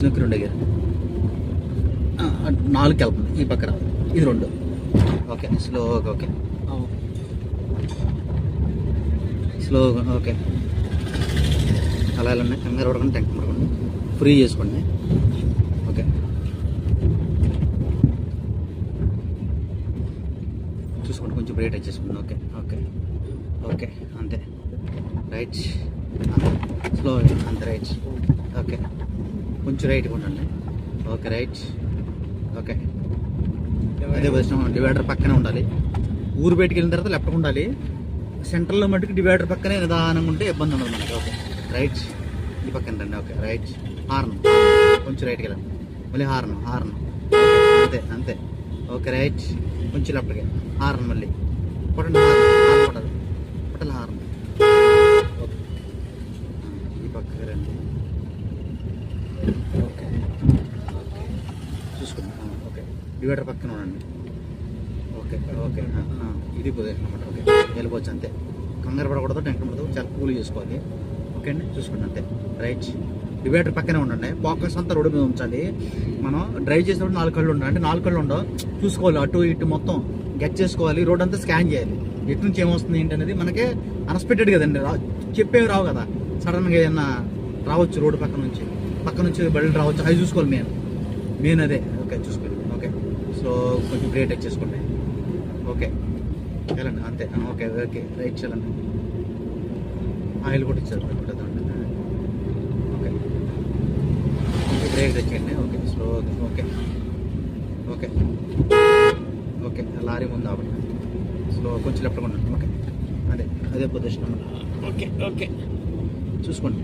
నొక్కి రెండు ఆ, నాలుగు కలుపుతుంది ఈ పక్కన. ఇది రెండు. ఓకే స్లోగా ఓకే. స్లోగా ఓకే. అలా ఉన్నాయి కంగారు పడకుండా టెంక్ పడకుండా. ఫ్రీ చేసుకోండి. ఓకే. చూసుకోండి కొంచెం బ్రేక్ టచ్ చేసుకోండి. Okay okay. ఓకే అంతే. రైట్. స్లో అంతే రైట్. ఓకే. కొంచెం రైట్ ఉండండి ఓకే రైట్. ఓకే. అదే వచ్చిన డివైడర్ పక్కనే ఉండాలి. ఊరు బయటికి వెళ్ళిన తర్వాత లెఫ్ట్ ఉండాలి. సెంటర్లో మట్టుకు డివైడర్ పక్కనే నిదానంగా ఉంటే ఇబ్బంది ఉండదు మనకి. ఓకే. రైట్. ఈ పక్కన రండి. Okay right. హార్న్. కొంచెం రైట్కి వెళ్ళండి. మళ్ళీ హార్న్ హార్న్. అంతే అంతే. Okay right. కొంచెం లెఫ్ట్కి హార్న్ మళ్ళీ. కొట్టండి హార్న్. హార్న్ కొట్టాలి. కొట్టాలి హార్న్. ఓకే. ఈ పక్కకి రండి. ఓకే ఓకే ఓకే డివైడర్ పక్కన ఉండండి. ఓకే ఓకే ఇది పొజిషన్ అనమాట ఓకే. వెళ్ళిపోవచ్చు అంతే. కంగారు పడకూడదు టెన్షన్ పడదు చాలా కూల్ చేసుకోవాలి. ఓకే అండి చూసుకోండి అంతే. రైట్. డివైడర్ పక్కనే ఉండండి. ఫోకస్ అంతా రోడ్డు మీద ఉంచాలి. మనం డ్రైవ్ చేసినప్పుడు నాలుగు కళ్ళు ఉండాలి అంటే నాలుగు కళ్ళు ఉండవు. చూసుకోవాలి అటు ఇటు మొత్తం గెట్ చేసుకోవాలి. రోడ్ అంతా స్కాన్ చేయాలి. ఎటు నుంచి ఏమొస్తుంది ఏంటి అనేది మనకే అన్ఎక్స్పెక్టెడ్ కదండి. రా చెప్పేవి రావు కదా. సడన్గా ఏదైనా రావచ్చు రోడ్డు పక్క నుంచి. పక్క నుంచి బళ్ళు రావచ్చు. అవి చూసుకోవాలి మెయిన్ మెయిన్ అదే. ఓకే చూసుకోండి ఓకే సో కొంచెం బ్రేక్ టచ్ చేసుకోండి. ఓకే వెళ్ళండి. అంతే. ఓకే ఓకే రైట్ వెళ్ళండి ఆయిల్ కూడా ఇచ్చారు. ఓకే కొంచెం brake తెచ్చండి okay slow okay okay okay lorry ముందు ఆపండి. స్లో కొంచెం లెఫ్ట్ ఓకే అదే. అదే పొజిషన్ ఓకే ఓకే చూసుకోండి.